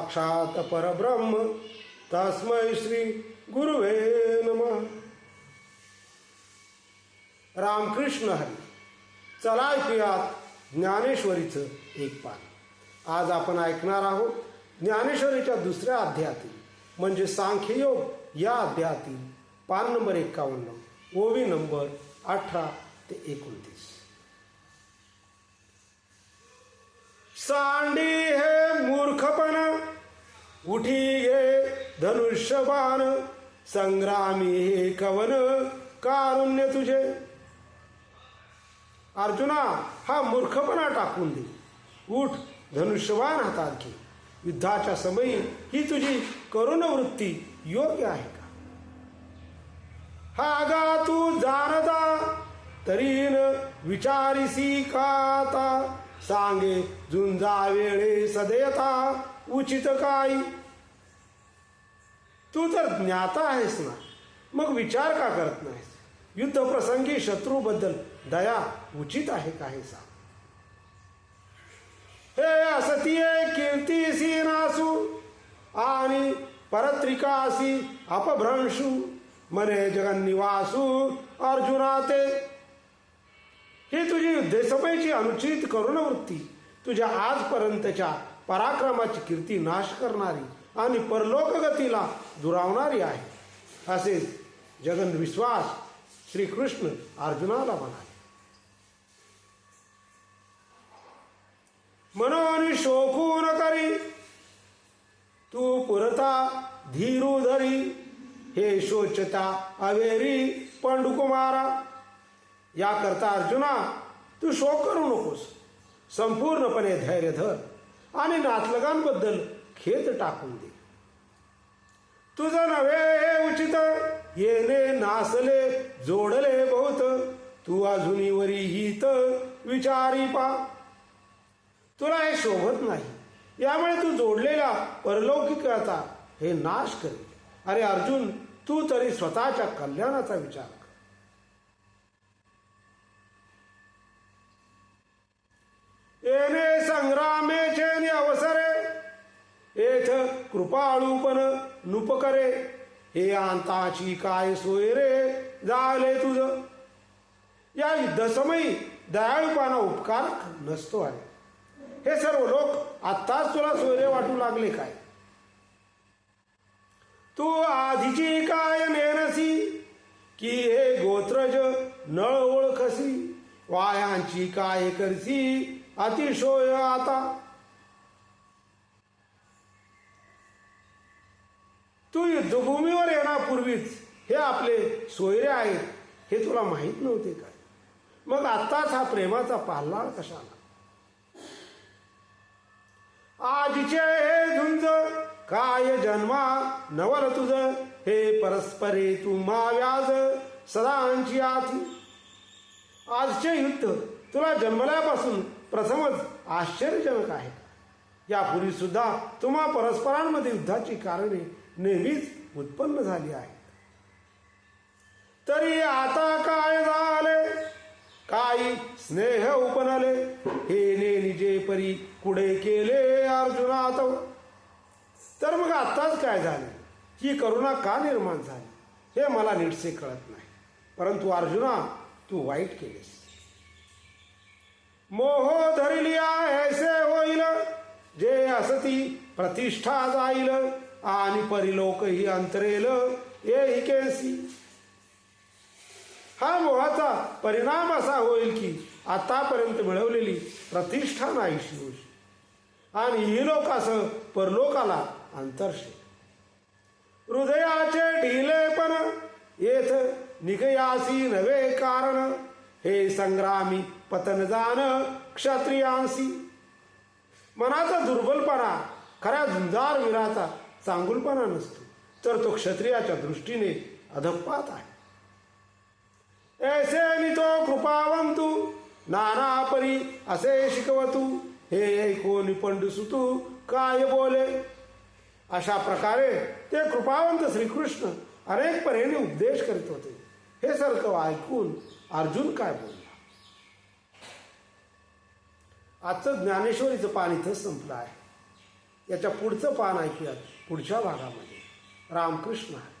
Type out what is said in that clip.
साक्षात परब्रह्म तस्मै श्री गुरुवे नम। रामकृष्ण हरी चला ऐकूयात ज्ञानेश्वरीचं एक पान. आज आपण ऐकणार आहोत ज्ञानेश्वरीच्या दुसऱ्या अध्यायातील म्हणजे सांख्ययोग या अध्यायातील पान नंबर एकावन्न ओवी नंबर अठरा ते एकोणतीस. सांडी हे मूर्खपण उठी ये धनुष्यबाण संग्रामी हे कवन कारुण्य तुझे. अर्जुना हा मूर्खपणा टाकून दे. उठ धनुष्यवान हातात घे. युद्धाच्या समयी ही तुझी करुण वृत्ती योग्य आहे का? हा गा तू जाणता तरीन विचारिसी काता सांगे झुंजा वेळे सदेता उचित काही तू तर ज्ञाता आहेस ना मग विचार का करत नाहीस? युद्ध प्रसंगी शत्रूबद्दल दया उचित आहे का हे सांग? हे असतीये कीर्तीसी नासू आणि परत्रिकासी अपभ्रंशू मने जगन्निवासू अर्जुना ते ही तुझी युद्धसभेची अनुचित करुणवृत्ती तुझ्या आजपर्यंतच्या पराक्रमाची कीर्ती नाश करणारी आणि परलोकगतीला दुरावणारी आहे. असेच जगन विश्वास श्रीकृष्ण अर्जुनाला म्हणाले. मनोनी शोकून करी तू पुरता धीरू धरी हे शोचता अवेरी पंडुकुमारा याकरता अर्जुना तू शोक करू नकोस. संपूर्णपणे धैर्य धर आणि नातलगांबद्दल खेद टाकून दे. तुझं नव्हे हे उचित. येणे नासले जोडले बहुत. तू अजूनवरी हित. विचारी पा. तुला हे शोभत नाही. यामुळे तू जोडलेला परलौकिकाचा हे नाश करेल. अरे अर्जुन तू तरी स्वतःच्या कल्याणाचा विचार येणे संग्रामेचे नि अवसरे येथ कृपाळूपण नुपकरे. हे अंताची काय सोय रे? झाले तुझ. या युद्धसमयी दयाळूपणा उपकार नसतो आहे. हे सर्व लोक आत्ताच तुला सोयरे वाटू लागले काय? तू आधीची काय नेनसी? की हे गोत्रज नळ ओळखसी? वायांची काय करसी? अतिशोय आता. तू युद्धभूमीवर येण्यापूर्वीच हे आपले सोयरे आहेत. हे तुला माहीत नव्हते काय मग आत्ताच हा प्रेमाचा पाल्ला कशाला? आजचे हे झुंज काय जन्मा नवल तुझ? हे परस्परे तू माव्याज सदांची आधी. आजचे युद्ध तुला जन्मल्यापासून प्रथमच आश्चर्यजनक आहे. यापूर्वी सुद्धा तुम्हा परस्परांमध्ये युद्धाची कारणे नेहमीच उत्पन्न झाली आहेत. तरी आता काय झाले? काही स्नेह उपनले. हे ने निजे परी कुडे केले अर्जुनात तर मग आत्ताच काय झाले? ही करुणा का निर्माण झाली? हे मला नीटसे कळत नाही. परंतु अर्जुना तू वाईट केलेस. मोह धरिलिया ऐसे होईल. जे असती प्रतिष्ठा जाईल आणि परिलोक ही अंतरेल ये केसी. हा मोहाचा परिणाम असा होईल की आतापर्यंत मिळवलेली प्रतिष्ठा नाहीशी होईल आणि ही लोकासह परलोकाला अंतरशे हृदयाचे ढिलेपण येथ निकयासी नवे कारण. हे संग्रामी पतन जाण क्षत्रियांसी। मनाचा दुर्बलपणा खऱ्या झुंजार वीराचा चांगुलपणा नसतो तर तो क्षत्रियाच्या दृष्टीने अधपात आहे. ऐसे नितो कृपावंतू नाना परी असे शिकवतू हे ऐकून पंडुसुतू काय बोले? अशा प्रकारे ते कृपावंत श्रीकृष्ण अनेक परेने उपदेश करीत होते. हे सर्व ऐकून अर्जुन काय बोलला? आजचं ज्ञानेश्वरीचं पान इथं संपलं आहे. याच्या पुढचं पान ऐकूयात पुढच्या भागामध्ये. रामकृष्ण आहे